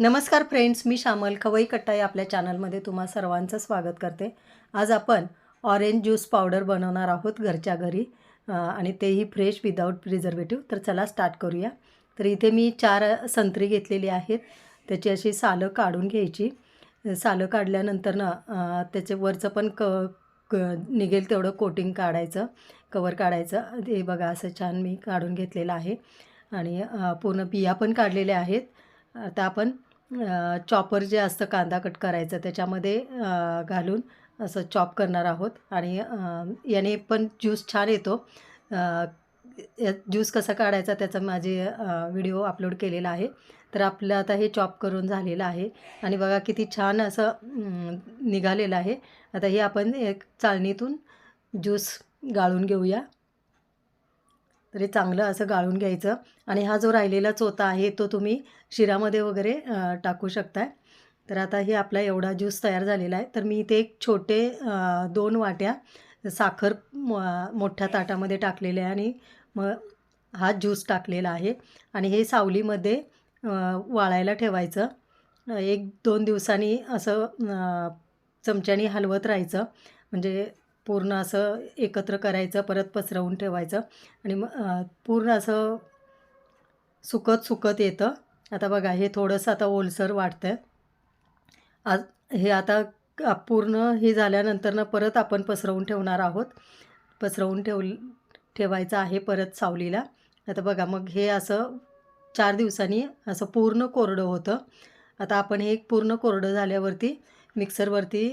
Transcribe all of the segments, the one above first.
नमस्कार फ्रेंड्स मी श्यामल खवई कट्टाई आपल्या चॅनलमध्ये तुम्हा सर्वांचं स्वागत करते. आज आपण ऑरेंज ज्यूस पावडर बनवणार आहोत घरच्या घरी आणि तेही फ्रेश विदाऊट प्रिझर्वेटिव्ह तर चला स्टार्ट करूया. तर इथे मी चार संत्री घेतलेली आहेत. त्याची अशी सालं काढून घ्यायची. सालं काढल्यानंतर ना त्याचे वरचं पण क क निघेल तेवढं कोटिंग काढायचं कवर काढायचं. हे बघा असं छान मी काढून घेतलेलं आहे. आणि पूर्ण बिया पण काढलेल्या आहेत. आता आपण चॉपर जे असतं कांदा कट करायचं त्याच्यामध्ये घालून असं चॉप करणार आहोत. आणि याने पण ज्यूस छान येतो. ज्यूस कसा काढायचा त्याचा माझे व्हिडिओ अपलोड केलेला आहे. तर आपलं आता हे चॉप करून झालेलं आहे. आणि बघा किती छान असं निघालेलं आहे. आता हे आपण एक चाळणीतून ज्यूस गाळून घेऊया. तरी चांगलं असं गाळून घ्यायचं. आणि हा जो राहिलेला चोथा आहे तो तुम्ही शिरामध्ये वगैरे टाकू शकताय. तर आता हे आपला एवढा ज्यूस तयार झालेला आहे. तर मी इथे एक छोटे दोन वाट्या साखर म- मोठ्या ताटामध्ये टाकलेले आहे आणि मग हा ज्यूस टाकलेला आहे. आणि हे सावलीमध्ये वाळायला ठेवायचं. एक दोन दिवसांनी असं चमच्यानी चमच्याने हलवत राहायचं. म्हणजे पूर्ण असं एकत्र करायचं परत पसरवून ठेवायचं आणि मग पूर्ण असं सुकत सुकत येतं. आता बघा हे थोडंसं आता ओलसर वाटतं आहे आज हे आता पूर्ण हे झाल्यानंतर ना परत आपण पसरवून ठेवणार आहोत. पसरवून ठेव ठेवायचं आहे परत सावलीला. आता बघा मग हे असं चार दिवसांनी असं पूर्ण कोरडं होतं. आता आपण हे पूर्ण कोरडं झाल्यावरती मिक्सरवरती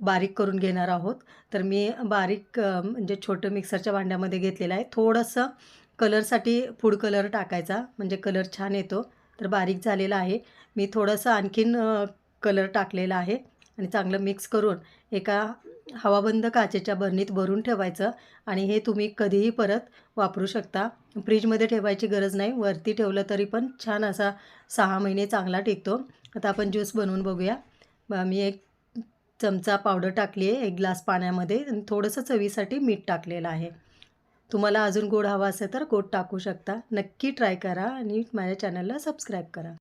बारीक करून घेणार आहोत. तर मी बारीक म्हणजे छोटं मिक्सरच्या भांड्यामध्ये घेतलेलं आहे. थोडंसं कलरसाठी फूड कलर टाकायचा म्हणजे कलर छान येतो. तर बारीक झालेला आहे. मी थोडंसं आणखीन कलर टाकलेला आहे आणि चांगलं मिक्स करून एका हवाबंद काचेच्या बरणीत भरून ठेवायचं आणि हे तुम्ही कधीही परत वापरू शकता. फ्रीजमध्ये ठेवायची गरज नाही. वरती ठेवलं तरी पण छान असा सहा महिने चांगला टिकतो. आता आपण ज्यूस बनवून बघूया. मी एक चमचा पावडर टाकली आहे एक ग्लास पाण्यामध्ये आणि थोडंसं चवीसाठी मीठ टाकलेलं आहे. तुम्हाला अजून गोड हवा असेल तर गोड टाकू शकता. नक्की ट्राय करा आणि माझ्या चॅनलला सबस्क्राईब करा.